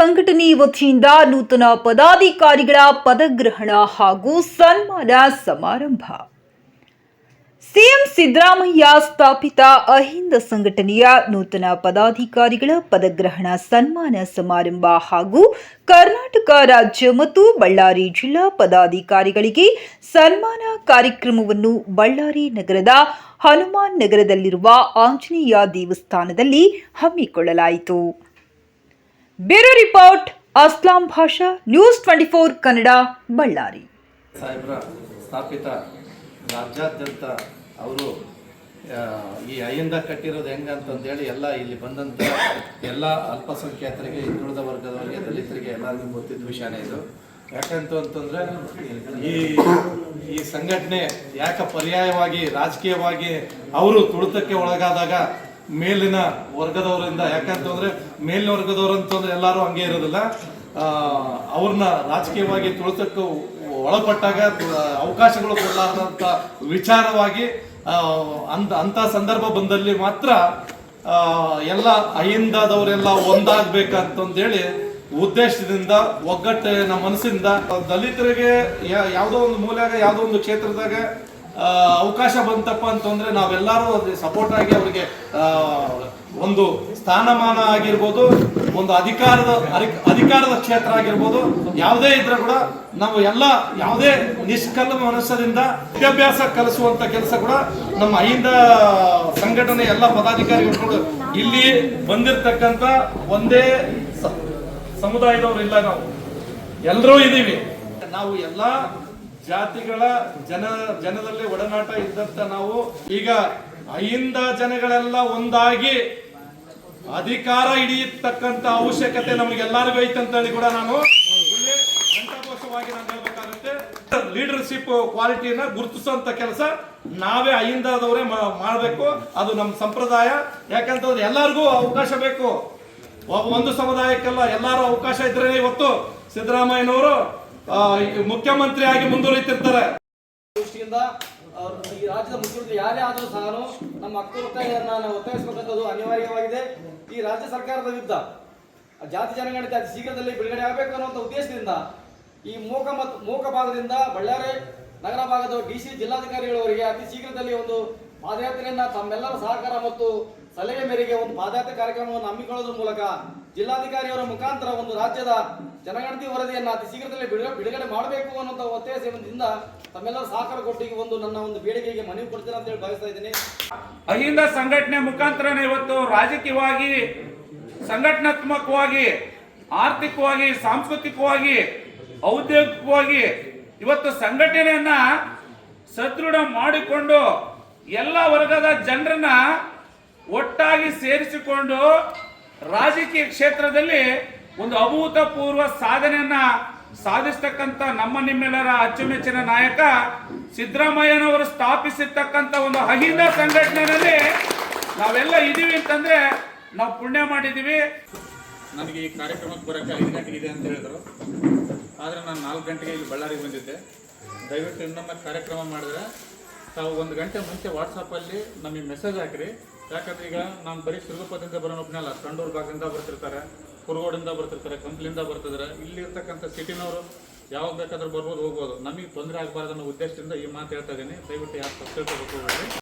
ವತಿಯಿಂದ ನೂತನ ಪದಾಧಿಕಾರಿಗಳ ಪದಗ್ರಹಣ ಹಾಗೂ ಸನ್ಮಾನ ಸಮಾರಂಭ. ಸಿಎಂ ಸಿದ್ದರಾಮಯ್ಯ ಸ್ಥಾಪಿತ ಅಹಿಂದ ಸಂಘಟನೆಯ ನೂತನ ಪದಾಧಿಕಾರಿಗಳ ಪದಗ್ರಹಣ ಸನ್ಮಾನ ಸಮಾರಂಭ ಹಾಗೂ ಕರ್ನಾಟಕ ರಾಜ್ಯ ಮತ್ತು ಬಳ್ಳಾರಿ ಜಿಲ್ಲಾ ಪದಾಧಿಕಾರಿಗಳಿಗೆ ಸನ್ಮಾನ ಕಾರ್ಯಕ್ರಮವನ್ನು ಬಳ್ಳಾರಿ ನಗರದ ಹನುಮಾನ್ ನಗರದಲ್ಲಿರುವ ಆಂಜನೇಯ ದೇವಸ್ಥಾನದಲ್ಲಿ ಹಮ್ಮಿಕೊಳ್ಳಲಾಯಿತು. Bureau report, Aslam Basha, news twenty four Kannada, Ballari. ಸಾಹೇಬ್ರ, ಸ್ಥಾಪಿತ ರಾಜ್ಯಾದ್ಯಂತ ಅವರು ಈ ಅಯ್ಯಿಂದ ಕಟ್ಟಿರೋದು ಹೆಂಗೆ ಅಂತಂದೇಳಿ ಎಲ್ಲ ಇಲ್ಲಿ ಬಂದಂಥ ಎಲ್ಲ ಅಲ್ಪಸಂಖ್ಯಾತರಿಗೆ, ಹಿಂದುಳಿದ ವರ್ಗದವರಿಗೆ, ದಲಿತರಿಗೆ ಎಲ್ಲರಿಗೂ ಗೊತ್ತಿದ್ದ ವಿಷಯನೇ ಇದು. ಯಾಕಂತ ಅಂತಂದ್ರೆ, ಈ ಈ ಸಂಘಟನೆ ಯಾಕೆ ಪರ್ಯಾಯವಾಗಿ, ರಾಜಕೀಯವಾಗಿ ಅವರು ತುಳಿತಕ್ಕೆ ಒಳಗಾದಾಗ ಮೇಲಿನ ವರ್ಗದವರಿಂದ ಯಾಕಂತಂದ್ರೆ ಮೇಲಿನ ವರ್ಗದವರು ಅಂತಂದ್ರೆ ಎಲ್ಲರೂ ಹಂಗೆ ಇರೋದಿಲ್ಲ. ಅವ್ರನ್ನ ರಾಜಕೀಯವಾಗಿ ತುಳಿತಕ್ಕೆ ಒಳಪಟ್ಟಾಗ ಅವಕಾಶಗಳು ಕೊಡಲಾರದಂತ ವಿಚಾರವಾಗಿ ಅಂತ ಅಂತ ಸಂದರ್ಭ ಬಂದಲ್ಲಿ ಮಾತ್ರ ಎಲ್ಲ ಅಹಿಂದದವರೆಲ್ಲ ಒಂದಾಗ್ಬೇಕಂತಂದೇಳಿ ಉದ್ದೇಶದಿಂದ ಒಗ್ಗಟ್ಟಿನ ಮನಸ್ಸಿಂದ ದಲಿತರಿಗೆ ಯಾವುದೋ ಒಂದು ಮೂಲೆಯಾಗ, ಯಾವುದೋ ಒಂದು ಕ್ಷೇತ್ರದಾಗ ಅವಕಾಶ ಬಂತಪ್ಪ ಅಂತಂದ್ರೆ ನಾವೆಲ್ಲರೂ ಸಪೋರ್ಟ್ ಆಗಿ ಅವರಿಗೆ ಒಂದು ಸ್ಥಾನಮಾನ ಆಗಿರ್ಬೋದು, ಒಂದು ಅಧಿಕಾರದ ಅಧಿಕಾರದ ಕ್ಷೇತ್ರ ಆಗಿರ್ಬೋದು, ಯಾವುದೇ ಇದ್ರೆ ಕೂಡ ನಾವು ಎಲ್ಲ, ಯಾವುದೇ ನಿಷ್ಕಲ್ಲ ಮನಸ್ಸದಿಂದ ವಿದ್ಯಾಭ್ಯಾಸ ಕಲಿಸುವಂತ ಕೆಲಸ ಕೂಡ ನಮ್ಮ ಅಹಿಂದ ಸಂಘಟನೆ ಎಲ್ಲ ಪದಾಧಿಕಾರಿಗಳು ಇಲ್ಲಿ ಬಂದಿರತಕ್ಕಂತ ಒಂದೇ ಸಮುದಾಯದವರು ಇಲ್ಲ ನಾವು. ಎಲ್ಲರೂ ಇದ್ದೀವಿ ನಾವು ಎಲ್ಲಾ ಜಾತಿಗಳ ಜನ, ಜನದಲ್ಲಿ ಒಡನಾಟ ಇದ್ದಂತ ನಾವು ಈಗ ಅಹಿಂದ ಜನಗಳೆಲ್ಲ ಒಂದಾಗಿ ಅಧಿಕಾರ ಹಿಡಿಯತಕ್ಕಂತ ಅವಶ್ಯಕತೆ ನಮಗೆಲ್ಲರಿಗೂ ಐತೆ ಅಂತ ಹೇಳಿ ಕೂಡ ನಾನು ನಾನು ಹೇಳ್ಬೇಕಾಗುತ್ತೆ ಲೀಡರ್ಶಿಪ್ ಕ್ವಾಲಿಟಿನ ಗುರುತಿಸುವಂತ ಕೆಲಸ ನಾವೇ ಅಹಿಂದದವರೇ ಮಾಡಬೇಕು. ಅದು ನಮ್ಮ ಸಂಪ್ರದಾಯ. ಯಾಕಂತಂದ್ರೆ ಎಲ್ಲರಿಗೂ ಅವಕಾಶ ಬೇಕು. ಒಂದು ಸಮುದಾಯಕ್ಕೆಲ್ಲ ಎಲ್ಲರೂ ಅವಕಾಶ ಇದ್ರೆ ಇವತ್ತು. ಸಿದ್ದರಾಮಯ್ಯನವರು ಆ, ಈ ಮುಖ್ಯಮಂತ್ರಿ ಆಗಿ ಮುಂದುವರಿತಿರ್ತಾರೆ. ದೃಷ್ಟಿಯಿಂದ ಈ ರಾಜ್ಯದ ಮುಖ್ಯಮಂತ್ರಿ ಯಾರೇ ಆದರೂ ಸಹ ನಮ್ಮ ಹಕ್ಕು ಒತ್ತಾಯನ್ನ ನಾವು ಒತ್ತಾಯಿಸಬೇಕಂತದ್ದು ಅನಿವಾರ್ಯವಾಗಿದೆ. ಈ ರಾಜ್ಯ ಸರ್ಕಾರದ ವಿರುದ್ಧ ಜಾತಿ ಜನಗಣತಿ ಅತಿ ಶೀಘ್ರದಲ್ಲಿ ಬಿಡುಗಡೆ ಆಗಬೇಕು ಅನ್ನುವಂಥ ಉದ್ದೇಶದಿಂದ ಈ ಮೂಕ ಮತ್ತು ಮೂಕ ಭಾಗದಿಂದ ಬಳ್ಳಾರಿ ನಗರ ಭಾಗದ ಡಿ ಸಿ ಜಿಲ್ಲಾಧಿಕಾರಿಗಳವರಿಗೆ ಅತಿ ಶೀಘ್ರದಲ್ಲಿ ಒಂದು ಪಾದಯಾತ್ರೆಯನ್ನ ತಮ್ಮೆಲ್ಲರ ಸಹಕಾರ ಮತ್ತು ಸಲಹೆ ಮೇರೆಗೆ ಒಂದು ಪಾದಯಾತ್ರೆ ಕಾರ್ಯಕ್ರಮವನ್ನು ಹಮ್ಮಿಕೊಳ್ಳೋದ್ರ ಮೂಲಕ ಜಿಲ್ಲಾಧಿಕಾರಿಯವರ ಮುಖಾಂತರ ಒಂದು ರಾಜ್ಯದ ಜನಗಣತಿ ವರದಿಯನ್ನು ಅತಿ ಶೀಘ್ರದಲ್ಲೇ ಬಿಡುಗಡೆ ಬಿಡುಗಡೆ ಮಾಡಬೇಕು ಅನ್ನುವಂಥ ಒತ್ತಾಯದಿಂದ ತಮ್ಮೆಲ್ಲರ ಸಹಕಾರ ಕೊಟ್ಟಿಗೆ ಒಂದು ನನ್ನ ಒಂದು ಬೇಡಿಕೆಗೆ ಮನವಿ ಕೊಡ್ತೀನಿ ಅಂತ ಹೇಳಿ ಭಾವಿಸ್ತಾ ಇದ್ದೀನಿ. ಅಹಿಂದ ಸಂಘಟನೆ ಮುಖಾಂತರನೇ ಇವತ್ತು ರಾಜಕೀಯವಾಗಿ, ಸಂಘಟನಾತ್ಮಕವಾಗಿ, ಆರ್ಥಿಕವಾಗಿ, ಸಾಂಸ್ಕೃತಿಕವಾಗಿ, ಔದ್ಯೋಗಿಕವಾಗಿ ಇವತ್ತು ಸಂಘಟನೆಯನ್ನ ಸದೃಢ ಮಾಡಿಕೊಂಡು ಎಲ್ಲ ವರ್ಗದ ಜನರನ್ನ ಒಟ್ಟಾಗಿ ಸೇರಿಸಿಕೊಂಡು ರಾಜಕೀಯ ಕ್ಷೇತ್ರದಲ್ಲಿ ಒಂದು ಅಭೂತಪೂರ್ವ ಸಾಧನೆಯನ್ನ ಸಾಧಿಸ್ತಕ್ಕಂಥ ನಮ್ಮ ನಿಮ್ಮೆಲ್ಲರ ಅಚ್ಚುಮೆಚ್ಚಿನ ನಾಯಕ ಸಿದ್ದರಾಮಯ್ಯನವರು ಸ್ಥಾಪಿಸಿರ್ತಕ್ಕಂಥ ಒಂದು ಅಹಿಂದ ಸಂಘಟನೆಯಲ್ಲಿ ನಾವೆಲ್ಲ ಇದೀವಿ ಅಂತಂದ್ರೆ ನಾವು ಪುಣ್ಯ ಮಾಡಿದೀವಿ. ನನಗೆ ಈ ಕಾರ್ಯಕ್ರಮಕ್ಕೆ ಬರೋಕ್ಕೆ ಐದು ಗಂಟೆಗೆ ಇದೆ ಅಂತ ಹೇಳಿದ್ರು. ಆದರೆ ನಾನು ನಾಲ್ಕು ಗಂಟೆಗೆ ಇಲ್ಲಿ ಬಳ್ಳಾರಿಗೆ ಬಂದಿದ್ದೆ. ದಯವಿಟ್ಟು ಇನ್ನೊಮ್ಮೆ ಕಾರ್ಯಕ್ರಮ ಮಾಡಿದ್ರೆ ತಾವು ಒಂದು ಗಂಟೆ ಮುಂಚೆ ವಾಟ್ಸಪ್ಪಲ್ಲಿ ನಮಗೆ ಮೆಸೇಜ್ ಹಾಕಿರಿ. ಯಾಕಂದ್ರೆ ಈಗ ನಾನು ಬರೀ ಶಿರಗುಪ್ಪದಿಂದ ಬರೋ ಒಬ್ಬನಲ್ಲ ಸಂಡೂರು ಭಾಗದಿಂದ ಬರ್ತಿರ್ತಾರೆ, ಕುರುಗೋಡಿಂದ ಬರ್ತಿರ್ತಾರೆ ಕಂಪ್ಲಿಂದ ಬರ್ತಿದ್ದಾರೆ ಇಲ್ಲಿ ಇರ್ತಕ್ಕಂಥ ಸಿಟಿನವರು ಯಾವಾಗ ಬೇಕಾದ್ರೂ ಬರ್ಬೋದು, ಹೋಗ್ಬೋದು. ನಮಗೆ ತೊಂದರೆ ಆಗಬಾರ್ದು ಅನ್ನೋ ಉದ್ದೇಶದಿಂದ ಈ ಮಾತು ಹೇಳ್ತಾ ಇದ್ದೀನಿ. ದಯವಿಟ್ಟು ಯಾರು ತಪ್ಪು